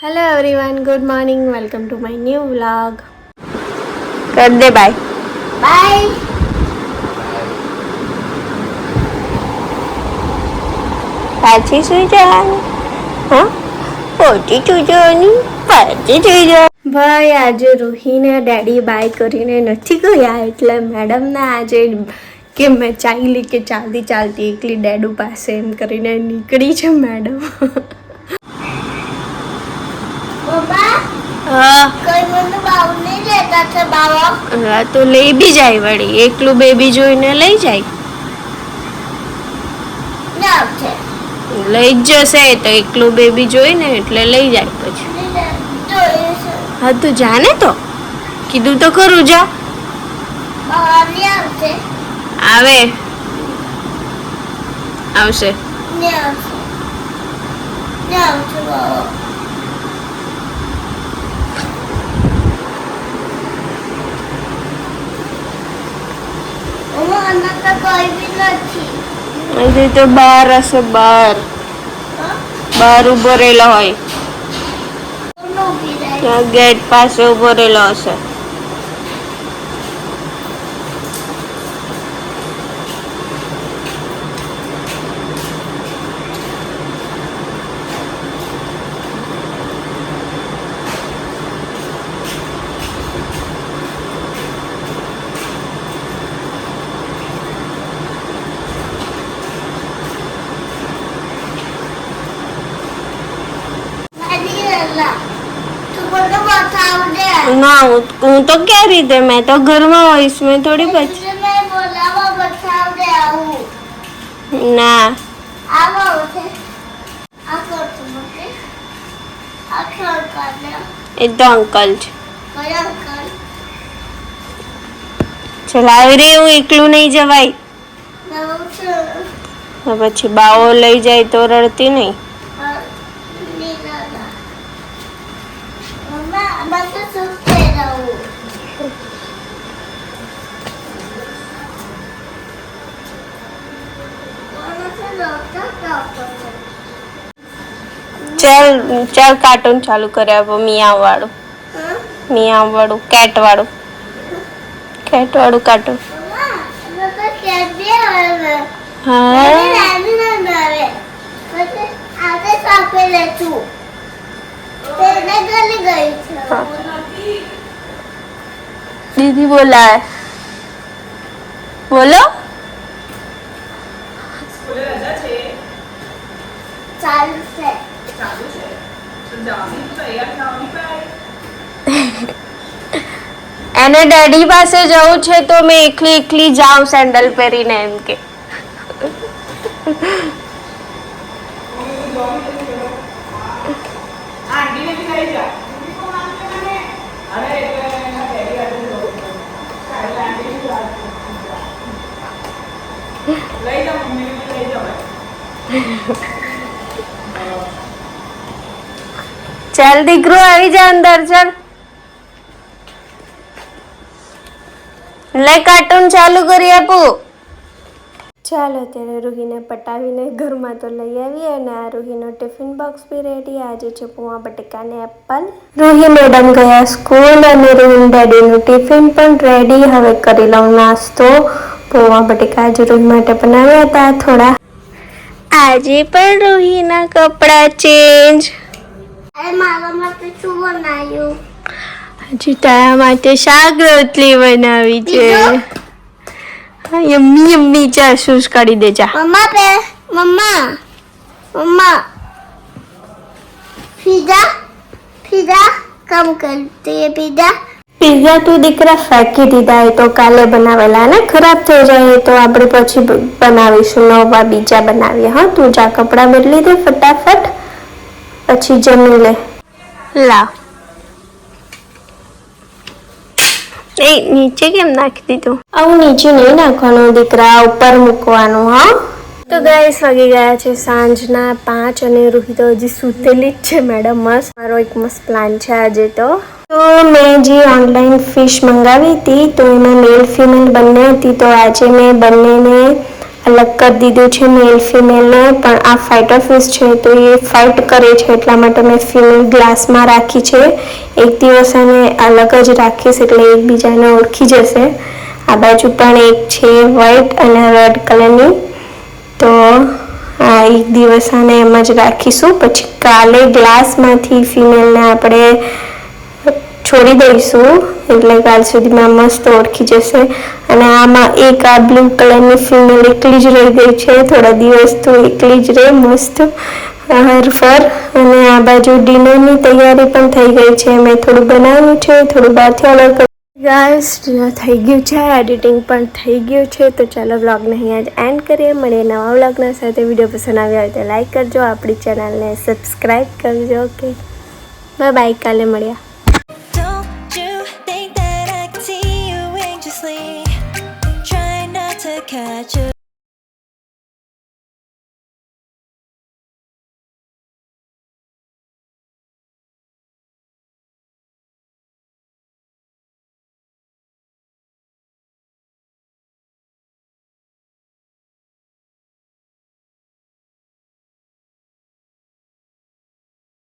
Hello everyone good morning welcome to my new vlog કર દે bye bye પાછી સુઈ જવાની હા પોચી સુઈ જવાની પાછી સુઈ જવાની ભાઈ આજે રૂહીને ડેડી બાય કરીને નથી ગયા એટલે મેડમને આજે કે મેં ચાલી કે ચાલતી ચાલતી એકલી ડેડુ પાસે એમ કરીને નીકળી છે મેડમ હા. તો લઈ બી જાય વળી. એકલું બેબી જોઈને લઈ જાય. લઈ જ જશે તો એકલું બેબી જોઈને એટલે લઈ જાય પછી. હા તો જાને તો? કીધું તો ખરું જા. આવે. આવશે. કોઈ બી નથી હજી તો બહાર હશે બહાર બહાર ઉભો રહેલો હોય કોનું ઊભી રહે? ત્યાં ગેટ પાસે ઉભો રહેલો હશે ના હું તો ક્યાં રીતે? મેં તો ઘરમાં હોઈશ મેં થોડી પછી. ના. એ તો અંકલ છે? ચલ આવી રે હું એકલું નહીં જવાય. પછી બાવો લઈ જાય તો રડતી નહીં આ લીલાના. મમ્મા, આમાં તો શું પહેરાવું? આમાં તો ડોક્ટર ડોક્ટર છે. ચાલ ચાલ કાર્ટૂન ચાલુ કર્યા આપો મિયા વાળું મિયા વાળું. કેટ વાળું કેટ વાળું કાર્ટૂન દીદી આમાં બોલો. કેદી એને ડેડી પાસે જવું છે તો મેં એકલી એકલી જાઉં સેન્ડલ પહેરીને એમ કે. ચાલ દીકરો આવી જા અંદર ચાલ. લે કાર્ટૂન ચાલુ કરી આપું. ચાલો ત્યારે રૂહીને પટાવીને ઘરમાં તો લઈ આવીએ અને આ રૂહીનો ટિફિન બોક્સ બી રેડી આજે છે પૂવા બટેકાને એપલ રૂહી મેડમ ગયા સ્કૂલ અને રૂહી ડેડીનું ટિફિન પણ રેડી હવે કરી લઉં નાસ્તો. પૂવા બટેકા આજે રૂહી માટે બનાવ્યા હતા થોડા. આજે પણ રૂહીના કપડા ચેન્જ મારા માટે શું બનાવ્યું? હજી તારા માટે શાક રોટલી બનાવી છે. યમ્મી યમ્મી ચા શૂઝ કાઢી દે જા. મમ્મા પે મમ્મા મમ્મા. પીઝા પીઝા કમ કરતી है પીઝા. પીઝા તું દીકરા ફેંકી દીધા એ તો કાલે બનાવેલા ને ખરાબ થઈ જાય તો આપણે પછી બનાવીશું નવા બીજા બનાવીએ. હા તું જા કપડાં બદલી દે ફટાફટ. પછી જમી લે. લા એ નીચે કેમ નાખી દીધું? આવું નીચે નહીં નાખવાનું દીકરા ઉપર મૂકવાનું હા. તો ગાઈસ વાગી ગયા છે સાંજના પાંચ અને રૂહી તો હજી સૂતેલી જ છે મેડમ મસ્ત. મારો એક મસ્ત પ્લાન છે આજે તો. તો મેં જે ઓનલાઈન ફિશ મંગાવી હતી તો એમાં મેલ ફિમેલ બંને હતી તો આજે મેં બંનેને અલગ કરી દીધું છે મેલ ફિમેલને પણ આ ફાઇટર ફિશ છે તો એ ફાઇટ કરે છે એટલા માટે મેં ફિમેલ ગ્લાસમાં રાખી છે. એક દિવસ એને અલગ જ રાખીશ એટલે એકબીજાને ઓળખી જશે. આ બાજુ પણ એક છે વ્હાઈટ અને રેડ કલરની તો આ એક દિવસ આને એમ જ રાખીશું. પછી કાલે ગ્લાસમાંથી ફિમેલને આપણે છોડી દઈશું. એટલે કાલ સુધીમાં મસ્ત ઓળખી જશે. અને આમાં એક આ બ્લુ કલરની ફિમેલ એકલી જ રહી ગઈ છે. થોડા દિવસ તો એકલી જ રહે, મસ્ત. હરફર અને આ બાજુ ડિનરની તૈયારી પણ થઈ ગઈ છે. મેં થોડું બનાવ્યું છે, થોડું બહારથી ઓર્ડર ગાઈસ થઈ ગયું છે. એડિટિંગ પણ થઈ ગયું છે. તો ચાલો વ્લોગને અહીંયા જ એન્ડ કરીએ. મળીએ નવા વ્લોગના સાથે. વીડિયો પસંદ આવ્યો હોય તો લાઈક કરજો. આપણી ચેનલને સબસ્ક્રાઈબ કરજો. ઓકે બાય બાય કાલે મળ્યા catch you.